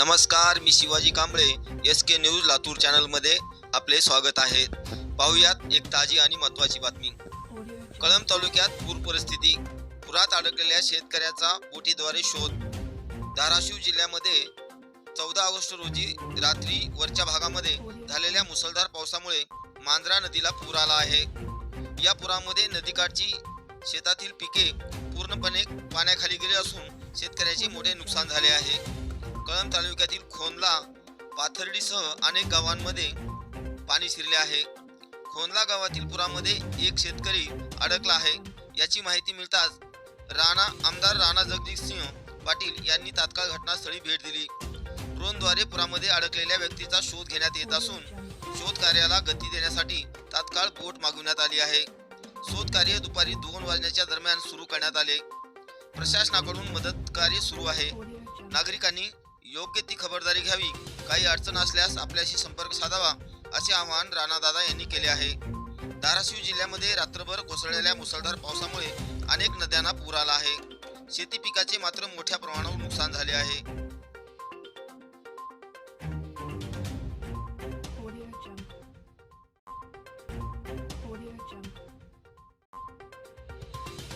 नमस्कार मी Shivaji Kamble S K news Latur चॅनलमध्ये आपले स्वागत आहे. पाहूयात एक ताजी आणि महत्त्वाची बातमी. कळंब तालुक्यात पूर परिस्थिती. पुरात अडकलेल्या शेतकऱ्याचा बोटीद्वारे शोध. धाराशिव जिल्ह्यामध्ये चौदा ऑगस्ट रोजी रात्री वरच्या भागामध्ये झालेल्या मुसळधार पावसामुळे मांजरा नदीला पूर आला आहे. या पुरामध्ये नदीकाठची शेतातील पिके पूर्णपणे पाण्याखाली गेली असून शेतकऱ्याचे मोठे नुकसान झाले आहे. कळंब तालुक्यातील खोनला पाथर्डीसह अनेक गावांमध्ये पाणी शिरले आहे. खोनला गावातील पुरामध्ये एक शेतकरी अडकला आहे. याची माहिती मिळताच राणा आमदार राणा जगदीशसिंह पाटील यांनी तात्काळ घटनास्थळी भेट दिली. ड्रोनद्वारे पुरामध्ये अडकलेल्या व्यक्तीचा शोध घेण्यात येत असून शोध कार्याला गती देण्यासाठी तात्काळ बोट मागवण्यात आली आहे. शोध कार्य दुपारी दोन वाजण्याच्या दरम्यान सुरू करण्यात आले. प्रशासनाकडून मदत कार्य सुरू आहे. नागरिकांनी योग्य ती खबरदारी घ्यावी. काही अडचण असल्यास आपल्याशी संपर्क साधावा असे आवाहन राणादादा यांनी केले आहे. धाराशिव जिल्ह्यामध्ये रात्रभर कोसळलेल्या मुसळधार पावसामुळे अनेक नद्यांना पूर आला आहे. शेती पिकाचे मात्र मोठ्या प्रमाणावर नुकसान झाले आहे.